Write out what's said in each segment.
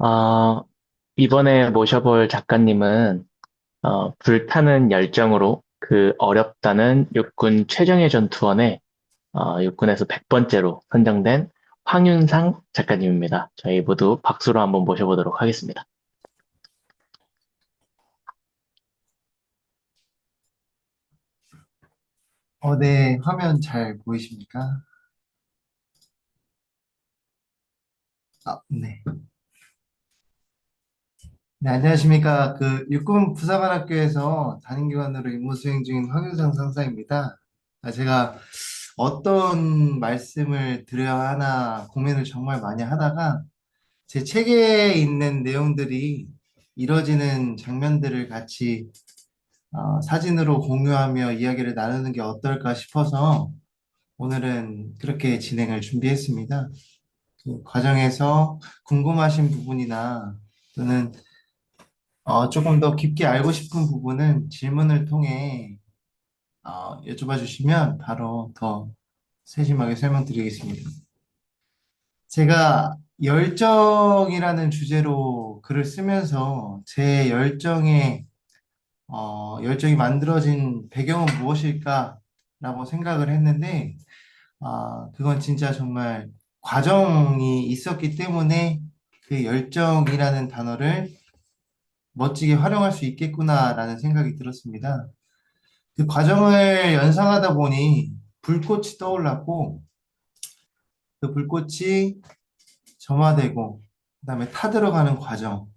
어, 이번에 모셔볼 작가님은 어, 불타는 열정으로 그 어렵다는 육군 최정예 전투원의 어, 육군에서 100번째로 선정된 황윤상 작가님입니다. 저희 모두 박수로 한번 모셔보도록 하겠습니다. 어, 네, 화면 잘 보이십니까? 아, 네. 네, 안녕하십니까. 그, 육군 부사관학교에서 단임기관으로 임무 수행 중인 황윤상 상사입니다. 아, 제가 어떤 말씀을 드려야 하나 고민을 정말 많이 하다가 제 책에 있는 내용들이 이뤄지는 장면들을 같이 어, 사진으로 공유하며 이야기를 나누는 게 어떨까 싶어서 오늘은 그렇게 진행을 준비했습니다. 그 과정에서 궁금하신 부분이나 또는 어, 조금 더 깊게 알고 싶은 부분은 질문을 통해 어, 여쭤봐 주시면 바로 더 세심하게 설명드리겠습니다. 제가 열정이라는 주제로 글을 쓰면서 제 열정의 어, 열정이 만들어진 배경은 무엇일까라고 생각을 했는데 아, 그건 진짜 정말 과정이 있었기 때문에 그 열정이라는 단어를 멋지게 활용할 수 있겠구나라는 생각이 들었습니다. 그 과정을 연상하다 보니 불꽃이 떠올랐고 그 불꽃이 점화되고 그 다음에 타들어가는 과정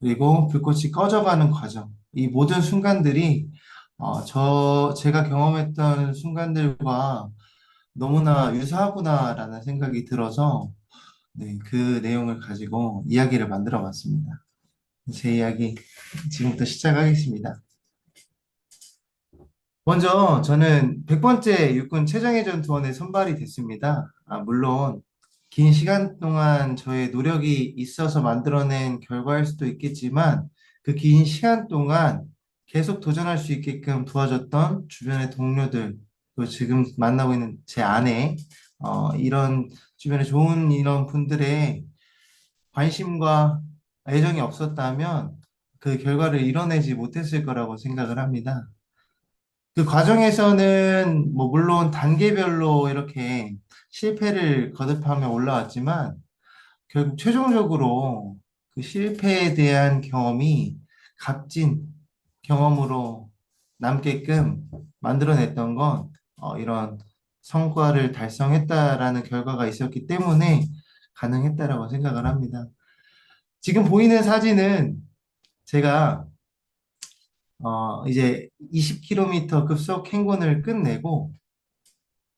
그리고 불꽃이 꺼져가는 과정 이 모든 순간들이 어, 저 제가 경험했던 순간들과 너무나 유사하구나라는 생각이 들어서 네, 그 내용을 가지고 이야기를 만들어 봤습니다. 제 이야기 지금부터 시작하겠습니다. 먼저 저는 100번째 육군 최정예 전투원에 선발이 됐습니다. 아, 물론 긴 시간 동안 저의 노력이 있어서 만들어낸 결과일 수도 있겠지만 그 긴 시간 동안 계속 도전할 수 있게끔 도와줬던 주변의 동료들, 그리고 지금 만나고 있는 제 아내, 어, 이런 주변에 좋은 이런 분들의 관심과 애정이 없었다면 그 결과를 이뤄내지 못했을 거라고 생각을 합니다. 그 과정에서는 뭐 물론 단계별로 이렇게 실패를 거듭하며 올라왔지만 결국 최종적으로 그 실패에 대한 경험이 값진 경험으로 남게끔 만들어냈던 건 어, 이런 성과를 달성했다라는 결과가 있었기 때문에 가능했다라고 생각을 합니다. 지금 보이는 사진은 제가 어, 이제 20km 급속 행군을 끝내고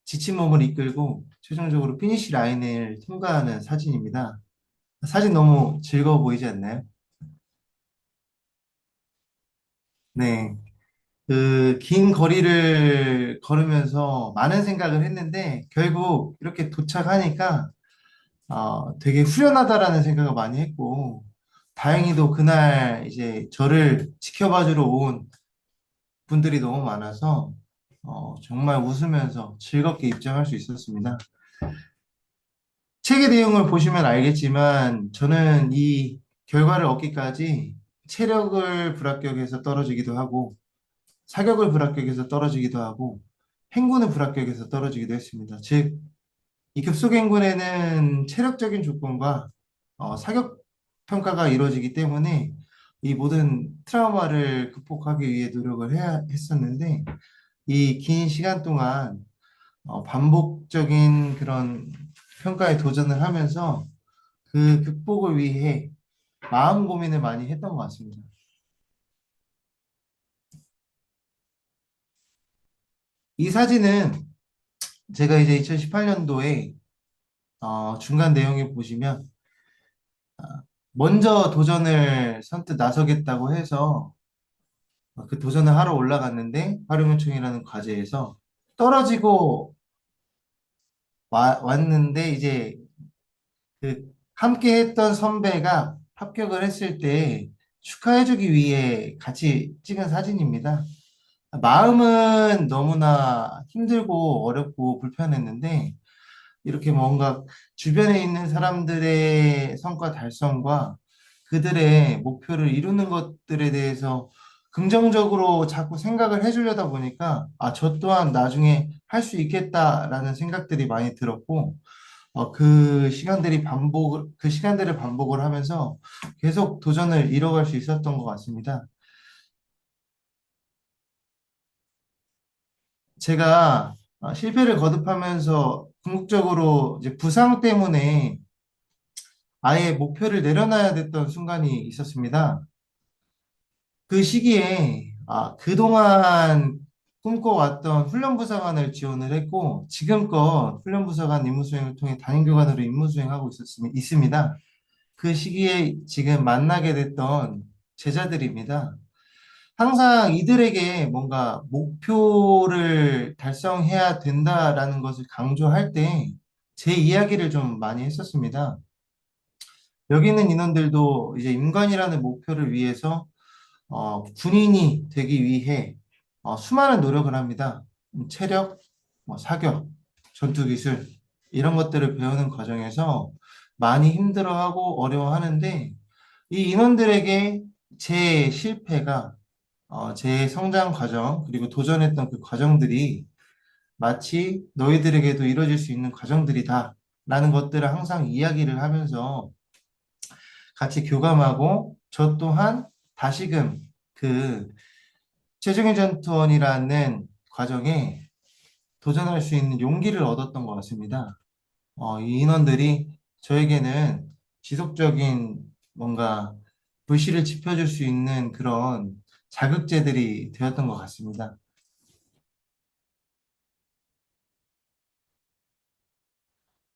지친 몸을 이끌고 최종적으로 피니시 라인을 통과하는 사진입니다. 사진 너무 즐거워 보이지 않나요? 네. 그 긴 거리를 걸으면서 많은 생각을 했는데 결국 이렇게 도착하니까 어, 되게 후련하다라는 생각을 많이 했고 다행히도 그날 이제 저를 지켜봐 주러 온 분들이 너무 많아서 어, 정말 웃으면서 즐겁게 입장할 수 있었습니다. 책의 내용을 보시면 알겠지만 저는 이 결과를 얻기까지 체력을 불합격해서 떨어지기도 하고 사격을 불합격해서 떨어지기도 하고 행군을 불합격해서 떨어지기도 했습니다. 즉, 이 급속행군에는 체력적인 조건과 어, 사격 평가가 이루어지기 때문에 이 모든 트라우마를 극복하기 위해 노력을 해야 했었는데 이 긴 시간 동안 어, 반복적인 그런 평가에 도전을 하면서 그 극복을 위해 마음 고민을 많이 했던 것 같습니다. 이 사진은 제가 이제 2018년도에 중간 내용에 보시면 먼저 도전을 선뜻 나서겠다고 해서 그 도전을 하러 올라갔는데 활용요청이라는 과제에서 떨어지고 와- 왔는데 이제 그 함께 했던 선배가 합격을 했을 때 축하해주기 위해 같이 찍은 사진입니다. 마음은 너무나 힘들고 어렵고 불편했는데 이렇게 뭔가 주변에 있는 사람들의 성과 달성과 그들의 목표를 이루는 것들에 대해서 긍정적으로 자꾸 생각을 해주려다 보니까, 아, 저 또한 나중에 할 수 있겠다라는 생각들이 많이 들었고, 어, 그 시간들이 반복, 그 시간들을 반복을 하면서 계속 도전을 이뤄갈 수 있었던 것 같습니다. 제가 어, 실패를 거듭하면서 궁극적으로 이제 부상 때문에 아예 목표를 내려놔야 됐던 순간이 있었습니다. 그 시기에 아, 그동안 꿈꿔왔던 훈련부사관을 지원을 했고 지금껏 훈련부사관 임무수행을 통해 단임교관으로 임무수행하고 있었습니다. 있습니다. 그 시기에 지금 만나게 됐던 제자들입니다. 항상 이들에게 뭔가 목표를 달성해야 된다라는 것을 강조할 때 제 이야기를 좀 많이 했었습니다. 여기 있는 인원들도 이제 임관이라는 목표를 위해서 어, 군인이 되기 위해 어, 수많은 노력을 합니다. 음, 체력, 뭐 사격, 전투 기술 이런 것들을 배우는 과정에서 많이 힘들어하고 어려워하는데 이 인원들에게 제 실패가 어, 제 성장 과정 그리고 도전했던 그 과정들이 마치 너희들에게도 이루어질 수 있는 과정들이다 라는 것들을 항상 이야기를 하면서 같이 교감하고 저 또한 다시금 그 최종의 전투원이라는 과정에 도전할 수 있는 용기를 얻었던 것 같습니다. 어, 이 인원들이 저에게는 지속적인 뭔가 불씨를 지펴줄 수 있는 그런 자극제들이 되었던 것 같습니다.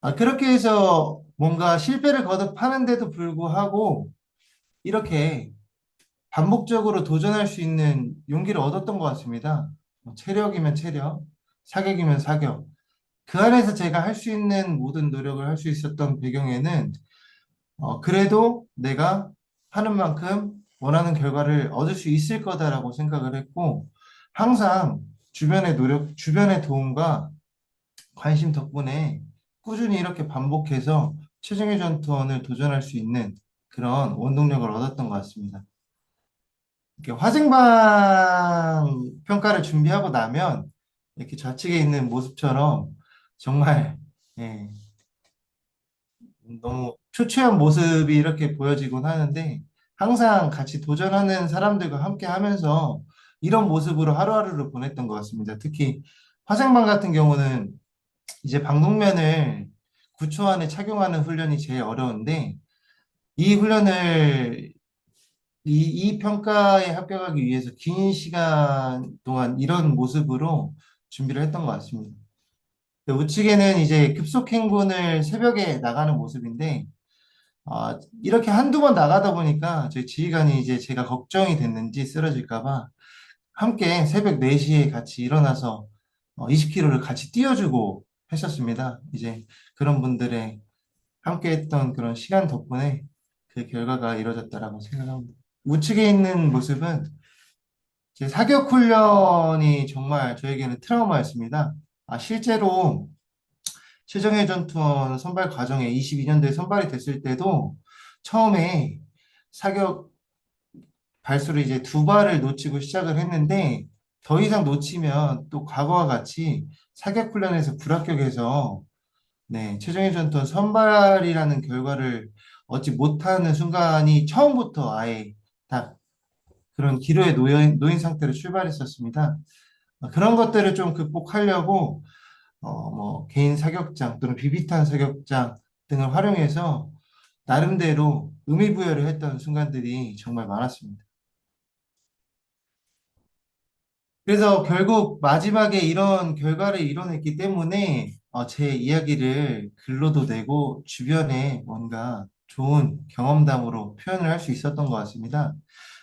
아, 그렇게 해서 뭔가 실패를 거듭하는데도 불구하고 이렇게 반복적으로 도전할 수 있는 용기를 얻었던 것 같습니다. 뭐 체력이면 체력, 사격이면 사격. 그 안에서 제가 할 수 있는 모든 노력을 할 수 있었던 배경에는 어, 그래도 내가 하는 만큼 원하는 결과를 얻을 수 있을 거다라고 생각을 했고 항상 주변의 노력, 주변의 도움과 관심 덕분에 꾸준히 이렇게 반복해서 최종의 전투원을 도전할 수 있는 그런 원동력을 얻었던 것 같습니다. 이렇게 화생방 평가를 준비하고 나면 이렇게 좌측에 있는 모습처럼 정말 예, 너무 초췌한 모습이 이렇게 보여지곤 하는데 항상 같이 도전하는 사람들과 함께 하면서 이런 모습으로 하루하루를 보냈던 것 같습니다. 특히 화생방 같은 경우는 이제 방독면을 9초 안에 착용하는 훈련이 제일 어려운데 이 훈련을 이, 이 평가에 합격하기 위해서 긴 시간 동안 이런 모습으로 준비를 했던 것 같습니다. 우측에는 이제 급속 행군을 새벽에 나가는 모습인데 아, 이렇게 한두 번 나가다 보니까 저희 지휘관이 이제 제가 걱정이 됐는지 쓰러질까 봐 함께 새벽 4시에 같이 일어나서 20km를 같이 뛰어주고 했었습니다. 이제 그런 분들의 함께 했던 그런 시간 덕분에 그 결과가 이루어졌다라고 생각합니다. 우측에 있는 모습은 제 사격 훈련이 정말 저에게는 트라우마였습니다. 아, 실제로 최정예 전투원 선발 과정에 22년도에 선발이 됐을 때도 처음에 사격 발수를 이제 두 발을 놓치고 시작을 했는데 더 이상 놓치면 또 과거와 같이 사격 훈련에서 불합격해서 네, 최정예 전투원 선발이라는 결과를 얻지 못하는 순간이 처음부터 아예 딱 그런 기로에 놓인, 놓인 상태로 출발했었습니다. 어, 그런 것들을 좀 극복하려고 어, 뭐 개인 사격장 또는 비비탄 사격장 등을 활용해서 나름대로 의미 부여를 했던 순간들이 정말 많았습니다. 그래서 결국 마지막에 이런 결과를 이뤄냈기 때문에 어, 제 이야기를 글로도 내고 주변에 뭔가 좋은 경험담으로 표현을 할 수 있었던 것 같습니다.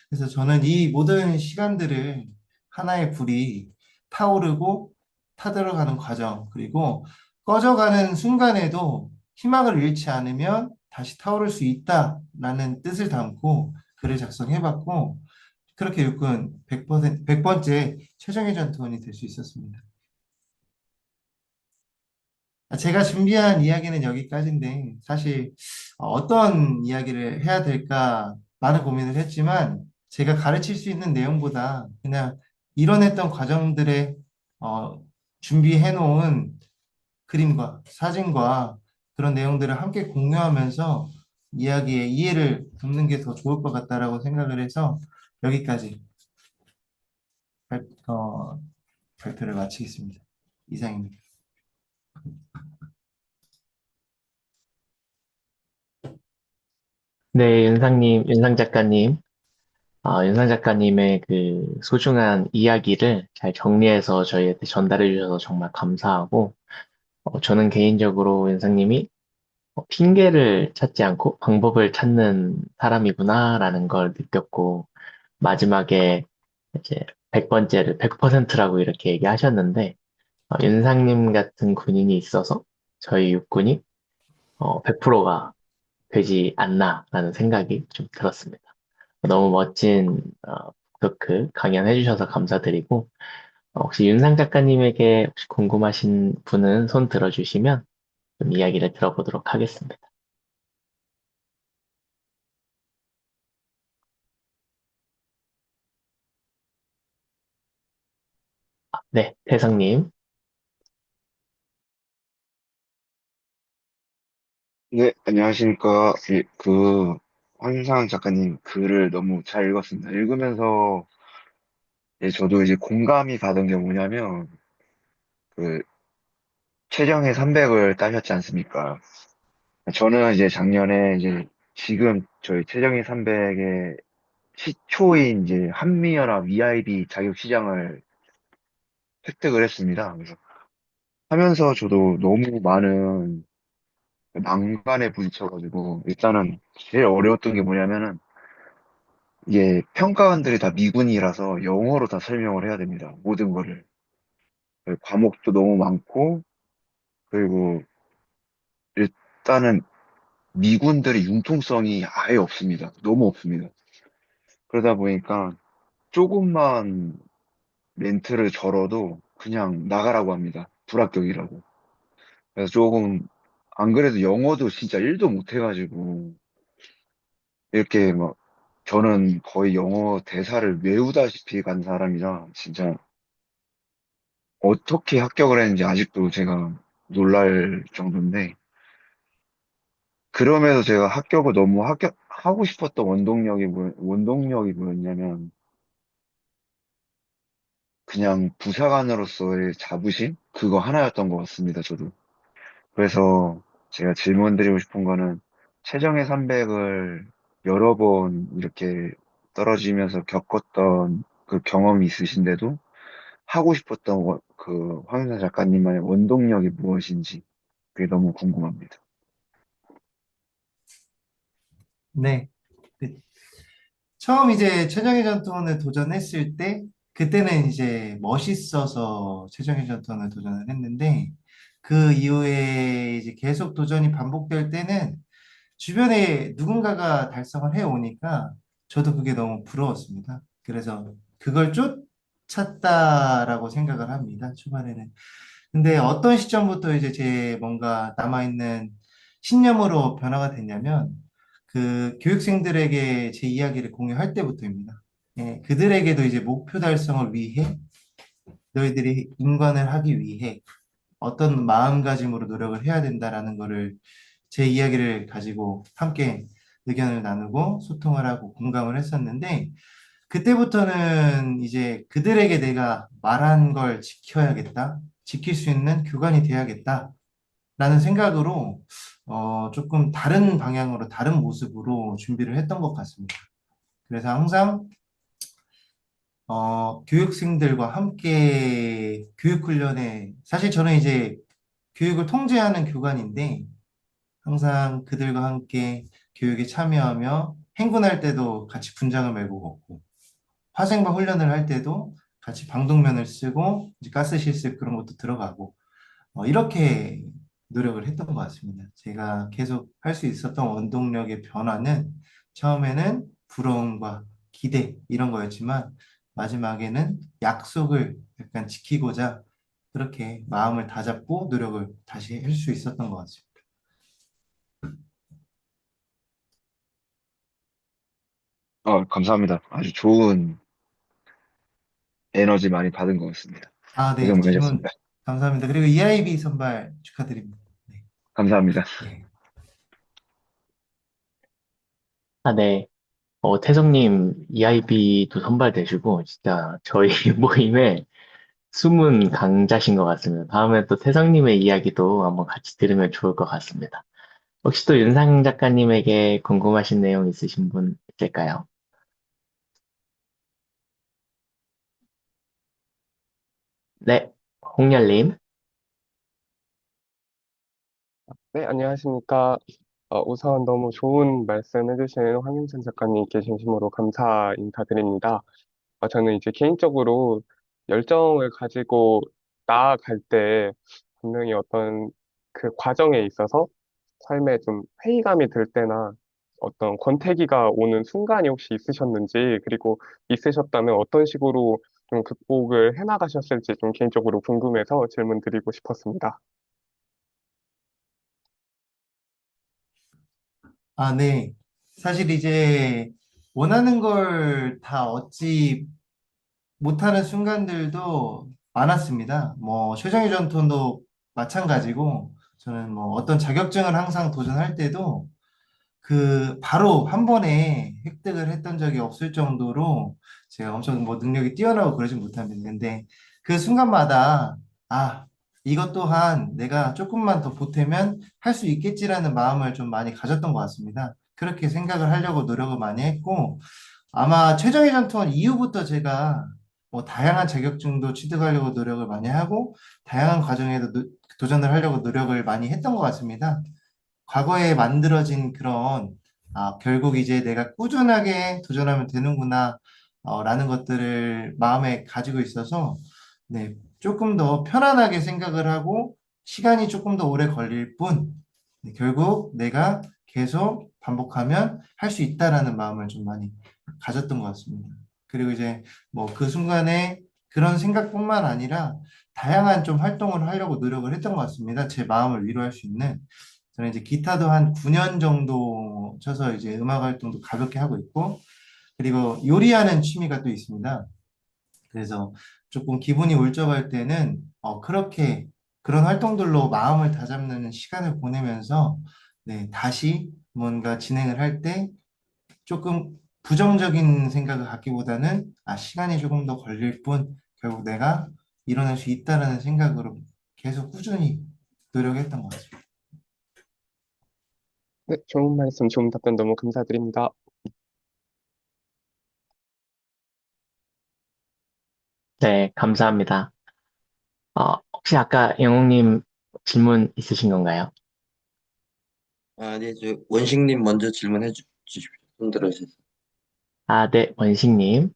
그래서 저는 이 모든 시간들을 하나의 불이 타오르고 타들어가는 과정, 그리고 꺼져가는 순간에도 희망을 잃지 않으면 다시 타오를 수 있다라는 뜻을 담고 글을 작성해봤고, 그렇게 육군 100%, 100번째 최정예 전투원이 될 수 있었습니다. 아, 제가 준비한 이야기는 여기까지인데, 사실 어, 어떤 이야기를 해야 될까 많은 고민을 했지만, 제가 가르칠 수 있는 내용보다 그냥 이뤄냈던 과정들에 어, 준비해 놓은 그림과 사진과 그런 내용들을 함께 공유하면서 이야기의 이해를 돕는 게 더 좋을 것 같다라고 생각을 해서 여기까지 발, 어, 발표를 마치겠습니다. 이상입니다. 네, 윤상님, 윤상 작가님, 아, 윤상 작가님의 그 소중한 이야기를 잘 정리해서 저희한테 전달해 주셔서 정말 감사하고, 어, 저는 개인적으로 윤상님이 어, 핑계를 찾지 않고 방법을 찾는 사람이구나라는 걸 느꼈고, 마지막에 이제 100번째를 100%라고 이렇게 얘기하셨는데, 어, 윤상님 같은 군인이 있어서 저희 육군이 100%가 되지 않나라는 생각이 좀 들었습니다. 너무 멋진 어, 토크 강연해 주셔서 감사드리고, 어, 혹시 윤상 작가님에게 혹시 궁금하신 분은 손 들어주시면 좀 이야기를 들어보도록 하겠습니다. 네, 태성님. 네, 안녕하십니까. 예, 그, 황상 작가님 글을 너무 잘 읽었습니다. 읽으면서, 예, 저도 이제 공감이 가던 게 뭐냐면, 그, 최정예 300을 따셨지 않습니까? 저는 이제 작년에 이제 지금 저희 최정예 300의 시초인 이제 한미연합 EIB 자격 시장을 획득을 했습니다. 그래서 하면서 저도 너무 많은 난관에 부딪혀가지고, 일단은 제일 어려웠던 게 뭐냐면은, 이게 평가원들이 다 미군이라서 영어로 다 설명을 해야 됩니다. 모든 거를. 그 과목도 너무 많고, 그리고 일단은 미군들의 융통성이 아예 없습니다. 너무 없습니다. 그러다 보니까 조금만 멘트를 절어도 그냥 나가라고 합니다. 불합격이라고. 그래서 조금, 안 그래도 영어도 진짜 1도 못해가지고, 이렇게 막, 저는 거의 영어 대사를 외우다시피 간 사람이라, 진짜 어떻게 합격을 했는지 아직도 제가 놀랄 정도인데, 그럼에도 제가 합격을 너무 합격, 하고 싶었던 원동력이 뭐, 원동력이 뭐였냐면, 그냥 부사관으로서의 자부심? 그거 하나였던 것 같습니다, 저도. 그래서 제가 질문 드리고 싶은 거는, 최정예 300을 여러 번 이렇게 떨어지면서 겪었던 그 경험이 있으신데도, 하고 싶었던 원- 그 황윤사 작가님만의 원동력이 무엇인지, 그게 너무 궁금합니다. 네. 그 처음 이제 최정예 전투원을 도전했을 때, 그때는 이제 멋있어서 최정예 전투원을 도전을 했는데, 그 이후에 이제 계속 도전이 반복될 때는 주변에 누군가가 달성을 해 오니까 저도 그게 너무 부러웠습니다. 그래서 그걸 쫓았다라고 생각을 합니다. 초반에는. 근데 어떤 시점부터 이제 제 뭔가 남아있는 신념으로 변화가 됐냐면 그 교육생들에게 제 이야기를 공유할 때부터입니다. 예, 그들에게도 이제 목표 달성을 위해 너희들이 인관을 하기 위해 어떤 마음가짐으로 노력을 해야 된다라는 거를 제 이야기를 가지고 함께 의견을 나누고 소통을 하고 공감을 했었는데 그때부터는 이제 그들에게 내가 말한 걸 지켜야겠다, 지킬 수 있는 교관이 돼야겠다 라는 생각으로 어, 조금 다른 방향으로 다른 모습으로 준비를 했던 것 같습니다. 그래서 항상 어, 교육생들과 함께 교육훈련에, 사실 저는 이제 교육을 통제하는 교관인데, 항상 그들과 함께 교육에 참여하며 행군할 때도 같이 분장을 메고 걷고, 화생방 훈련을 할 때도 같이 방독면을 쓰고, 이제 가스 실습 그런 것도 들어가고, 어, 이렇게 노력을 했던 것 같습니다. 제가 계속 할 수 있었던 원동력의 변화는 처음에는 부러움과 기대 이런 거였지만 마지막에는 약속을 약간 지키고자 그렇게 마음을 다잡고 노력을 다시 할 수 있었던 것 같습니다. 어, 감사합니다. 아주 좋은 에너지 많이 받은 것 같습니다. 아, 네, 질문 많으셨습니다. 감사합니다. 그리고 EIB 선발 축하드립니다. 네, 감사합니다. 네. 아, 네. 어, 태성님 EIB도 선발되시고, 진짜 저희 모임의 숨은 강자신 것 같습니다. 다음에 또 태성님의 이야기도 한번 같이 들으면 좋을 것 같습니다. 혹시 또 윤상 작가님에게 궁금하신 내용 있으신 분 있을까요? 네, 홍열님. 네, 안녕하십니까. 어, 우선 너무 좋은 말씀 해주신 황윤선 작가님께 진심으로 감사 인사드립니다. 어, 저는 이제 개인적으로 열정을 가지고 나아갈 때 분명히 어떤 그 과정에 있어서 삶에 좀 회의감이 들 때나 어떤 권태기가 오는 순간이 혹시 있으셨는지, 그리고 있으셨다면 어떤 식으로 좀 극복을 해나가셨을지 좀 개인적으로 궁금해서 질문 드리고 싶었습니다. 아, 네. 사실 이제 원하는 걸 다 얻지 못하는 순간들도 많았습니다. 뭐, 최정예 전투도 마찬가지고, 저는 뭐 어떤 자격증을 항상 도전할 때도 그 바로 한 번에 획득을 했던 적이 없을 정도로 제가 엄청 뭐 능력이 뛰어나고 그러진 못합니다. 근데 그 순간마다 아, 이것 또한 내가 조금만 더 보태면 할 수 있겠지라는 마음을 좀 많이 가졌던 것 같습니다. 그렇게 생각을 하려고 노력을 많이 했고 아마 최정예 전투원 이후부터 제가 뭐 다양한 자격증도 취득하려고 노력을 많이 하고 다양한 과정에도 노- 도전을 하려고 노력을 많이 했던 것 같습니다. 과거에 만들어진 그런 아, 결국 이제 내가 꾸준하게 도전하면 되는구나 어, 라는 것들을 마음에 가지고 있어서 네, 조금 더 편안하게 생각을 하고 시간이 조금 더 오래 걸릴 뿐 네, 결국 내가 계속 반복하면 할 수 있다라는 마음을 좀 많이 가졌던 것 같습니다. 그리고 이제 뭐 그 순간에 그런 생각뿐만 아니라 다양한 좀 활동을 하려고 노력을 했던 것 같습니다. 제 마음을 위로할 수 있는. 저는 이제 기타도 한 9년 정도 쳐서 이제 음악 활동도 가볍게 하고 있고, 그리고 요리하는 취미가 또 있습니다. 그래서 조금 기분이 울적할 때는 어, 그렇게 그런 활동들로 마음을 다잡는 시간을 보내면서 네, 다시 뭔가 진행을 할 때 조금 부정적인 생각을 갖기보다는 아, 시간이 조금 더 걸릴 뿐 결국 내가 일어날 수 있다라는 생각으로 계속 꾸준히 노력했던 것 같습니다. 네, 좋은 말씀, 좋은 답변 너무 감사드립니다. 네, 감사합니다. 어, 혹시 아까 영웅님 질문 있으신 건가요? 아, 네, 저 원식님 먼저 질문해 주, 주십시오. 손 들어주세요. 아, 네, 원식님.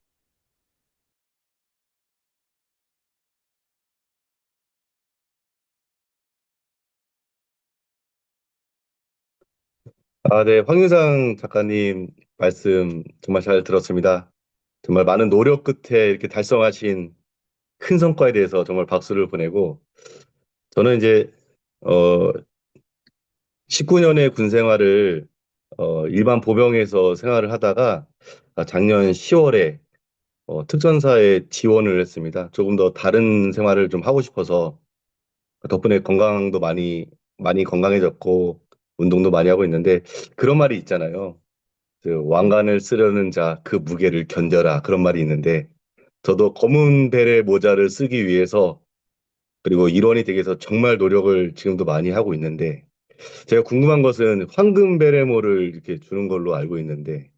아, 네. 황윤상 작가님 말씀 정말 잘 들었습니다. 정말 많은 노력 끝에 이렇게 달성하신 큰 성과에 대해서 정말 박수를 보내고, 저는 이제, 어, 19년의 군 생활을, 어, 일반 보병에서 생활을 하다가, 아, 작년 10월에, 어, 특전사에 지원을 했습니다. 조금 더 다른 생활을 좀 하고 싶어서, 덕분에 건강도 많이, 많이 건강해졌고, 운동도 많이 하고 있는데, 그런 말이 있잖아요. 그 왕관을 쓰려는 자 그 무게를 견뎌라 그런 말이 있는데 저도 검은 베레 모자를 쓰기 위해서 그리고 일원이 되기 위해서 정말 노력을 지금도 많이 하고 있는데 제가 궁금한 것은 황금 베레모를 이렇게 주는 걸로 알고 있는데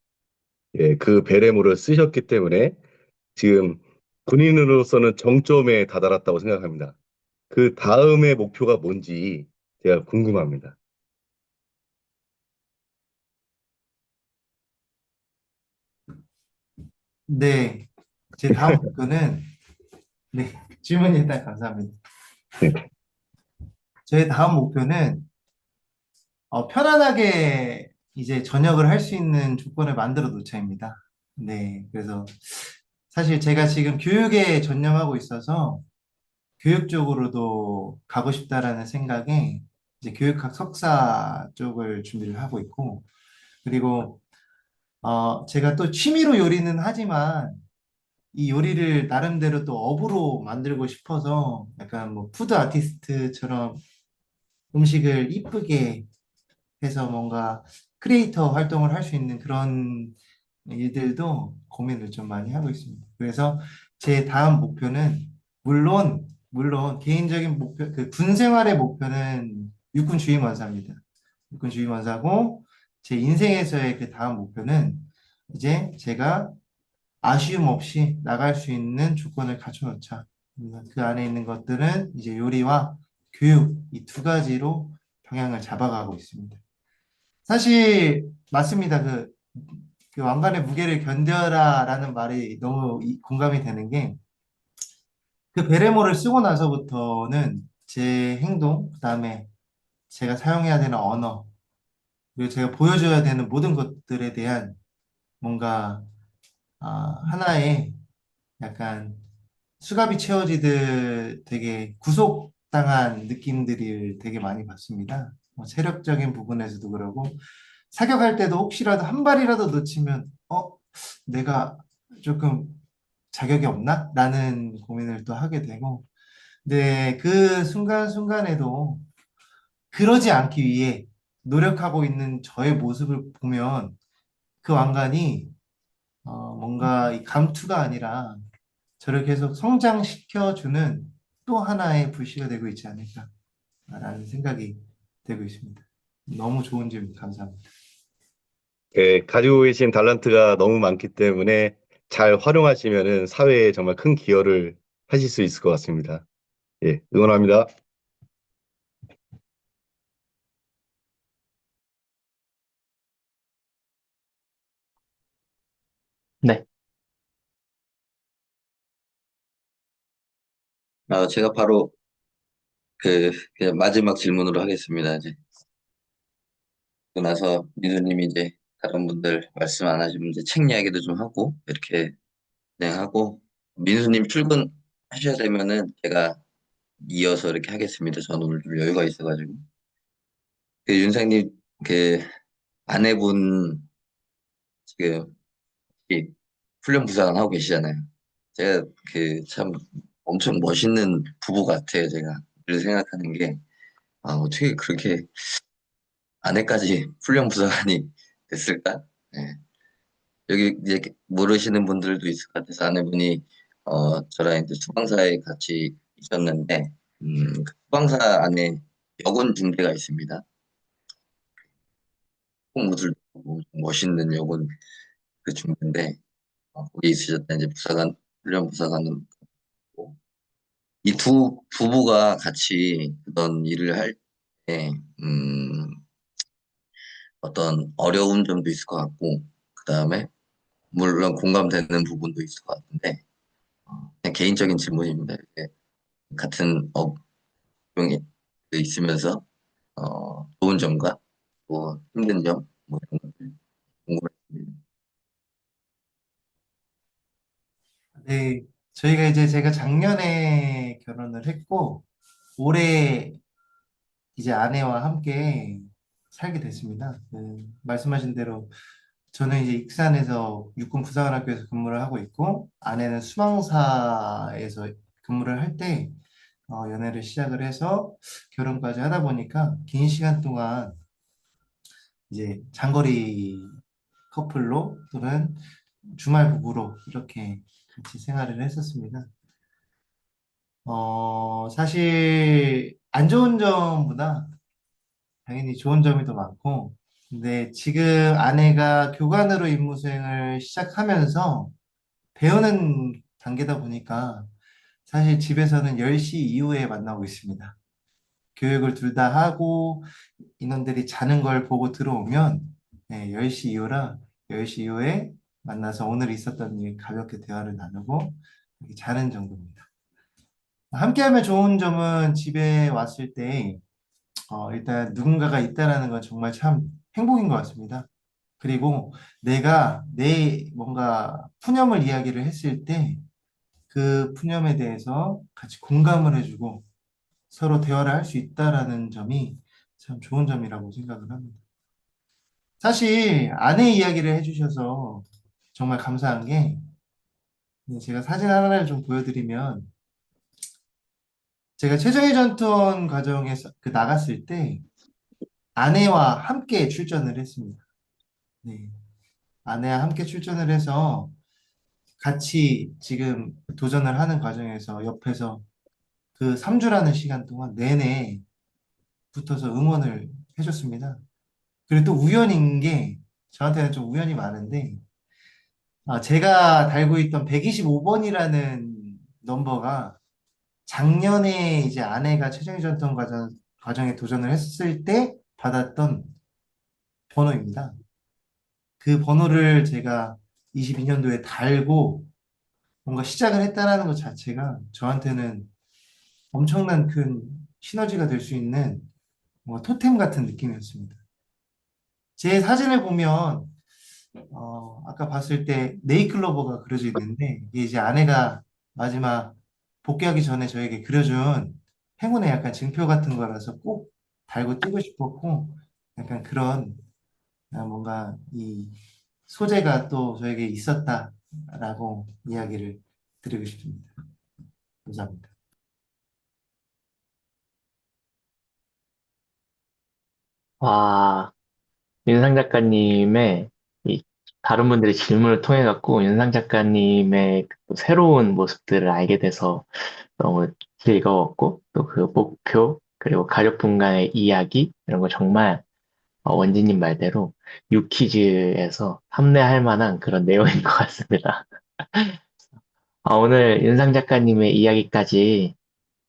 예, 그 베레모를 쓰셨기 때문에 지금 군인으로서는 정점에 다다랐다고 생각합니다. 그 다음의 목표가 뭔지 제가 궁금합니다. 네, 제 다음 목표는 네, 질문 일단 감사합니다. 네. 저의 다음 목표는 어, 편안하게 이제 전역을 할 수 있는 조건을 만들어 놓자입니다. 네, 그래서 사실 제가 지금 교육에 전념하고 있어서 교육 쪽으로도 가고 싶다라는 생각에 이제 교육학 석사 쪽을 준비를 하고 있고, 그리고 어, 제가 또 취미로 요리는 하지만 이 요리를 나름대로 또 업으로 만들고 싶어서 약간 뭐 푸드 아티스트처럼 음식을 이쁘게 해서 뭔가 크리에이터 활동을 할 수 있는 그런 일들도 고민을 좀 많이 하고 있습니다. 그래서 제 다음 목표는 물론 물론 개인적인 목표 그 군 생활의 목표는 육군 주임원사입니다. 육군 주임원사고 제 인생에서의 그 다음 목표는 이제 제가 아쉬움 없이 나갈 수 있는 조건을 갖춰놓자. 그 안에 있는 것들은 이제 요리와 교육 이 두 가지로 방향을 잡아가고 있습니다. 사실 맞습니다. 그, 그 왕관의 무게를 견뎌라라는 말이 너무 이- 공감이 되는 게 그 베레모를 쓰고 나서부터는 제 행동, 그다음에 제가 사용해야 되는 언어, 그리고 제가 보여줘야 되는 모든 것들에 대한 뭔가 아, 하나의 약간 수갑이 채워지듯 되게 구속당한 느낌들을 되게 많이 받습니다. 뭐 체력적인 부분에서도 그러고 사격할 때도 혹시라도 한 발이라도 놓치면 어 내가 조금 자격이 없나? 라는 고민을 또 하게 되고 근데 그 순간순간에도 그러지 않기 위해 노력하고 있는 저의 모습을 보면 그 왕관이 어, 뭔가 이 감투가 아니라 저를 계속 성장시켜주는 또 하나의 불씨가 되고 있지 않을까라는 생각이 되고 있습니다. 너무 좋은 질문 감사합니다. 예, 가지고 계신 달란트가 너무 많기 때문에 잘 활용하시면은 사회에 정말 큰 기여를 하실 수 있을 것 같습니다. 예, 응원합니다. 네. 아, 제가 바로 그 그냥 마지막 질문으로 하겠습니다. 이제 그러고 나서 민수님이 이제 다른 분들 말씀 안 하시면 이제 책 이야기도 좀 하고 이렇게 진행하고 민수님 출근하셔야 되면은 제가 이어서 이렇게 하겠습니다. 저는 오늘 좀 여유가 있어가지고 그 윤상님 그 아내분 지금 이 훈련 부사관 하고 계시잖아요. 제가 그 참 엄청 멋있는 부부 같아요. 제가 늘 생각하는 게 아, 어떻게 그렇게 아내까지 훈련 부사관이 됐을까? 예. 여기 이제 모르시는 분들도 있을 것 같아서 아내분이 어 저랑 이제 수방사에 같이 있었는데 음, 그 수방사 안에 여군 중대가 있습니다. 모들 멋있는 여군 그 중대인데 어, 거기 있으셨던 이제 부사관 훈련 부사관은 이 두 부부가 같이 그런 일을 할 때, 음, 어떤 어려운 점도 있을 것 같고, 그 다음에, 물론 공감되는 부분도 있을 것 같은데, 어, 그냥 개인적인 질문입니다. 같은 업종에 있으면서, 어, 좋은 점과 또 힘든 점, 뭐 이런 것들 궁금했습니다. 네, 저희가 이제 제가 작년에 결혼을 했고 올해 이제 아내와 함께 살게 됐습니다. 네, 말씀하신 대로 저는 이제 익산에서 육군 부사관학교에서 근무를 하고 있고 아내는 수방사에서 근무를 할 때 어, 연애를 시작을 해서 결혼까지 하다 보니까 긴 시간 동안 이제 장거리 커플로 또는 주말 부부로 이렇게 같이 생활을 했었습니다. 어, 사실 안 좋은 점보다 당연히 좋은 점이 더 많고, 근데 지금 아내가 교관으로 임무 수행을 시작하면서 배우는 단계다 보니까 사실 집에서는 10시 이후에 만나고 있습니다. 교육을 둘 다 하고 인원들이 자는 걸 보고 들어오면 네, 10시 이후라 10시 이후에 만나서 오늘 있었던 일 가볍게 대화를 나누고 자는 정도입니다. 함께하면 좋은 점은 집에 왔을 때 어, 일단 누군가가 있다라는 건 정말 참 행복인 것 같습니다. 그리고 내가 내 뭔가 푸념을 이야기를 했을 때 그 푸념에 대해서 같이 공감을 해주고 서로 대화를 할 수 있다라는 점이 참 좋은 점이라고 생각을 합니다. 사실 아내 이야기를 해주셔서 정말 감사한 게 네, 제가 사진 하나를 좀 보여드리면 제가 최정예 전투원 과정에서 그 나갔을 때 아내와 함께 출전을 했습니다. 네. 아내와 함께 출전을 해서 같이 지금 도전을 하는 과정에서 옆에서 그 3주라는 시간 동안 내내 붙어서 응원을 해줬습니다. 그리고 또 우연인 게 저한테는 좀 우연이 많은데 아, 제가 달고 있던 125번이라는 넘버가 작년에 이제 아내가 최정예 전투원 과정, 과정에 도전을 했을 때 받았던 번호입니다. 그 번호를 제가 22년도에 달고 뭔가 시작을 했다라는 것 자체가 저한테는 엄청난 큰 시너지가 될 수 있는 뭔가 토템 같은 느낌이었습니다. 제 사진을 보면 어, 아까 봤을 때 네이클로버가 그려져 있는데 이게 이제 아내가 마지막 복귀하기 전에 저에게 그려준 행운의 약간 증표 같은 거라서 꼭 달고 뛰고 싶었고 약간 그런 아, 뭔가 이 소재가 또 저에게 있었다라고 이야기를 드리고 싶습니다. 감사합니다. 와, 윤상 작가님의 이 다른 분들의 질문을 통해 갖고 윤상 작가님의 그 새로운 모습들을 알게 돼서 너무 즐거웠고 또 그 목표 그리고 가족 분간의 이야기 이런 거 정말 어, 원진님 말대로 유퀴즈에서 탐내할 만한 그런 내용인 것 같습니다. 아, 오늘 윤상 작가님의 이야기까지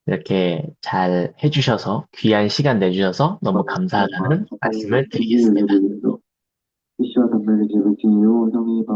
이렇게 잘 해주셔서 귀한 시간 내주셔서 너무 감사하다는 말씀을 드리겠습니다. 이슈와 담배를 제외 요 형이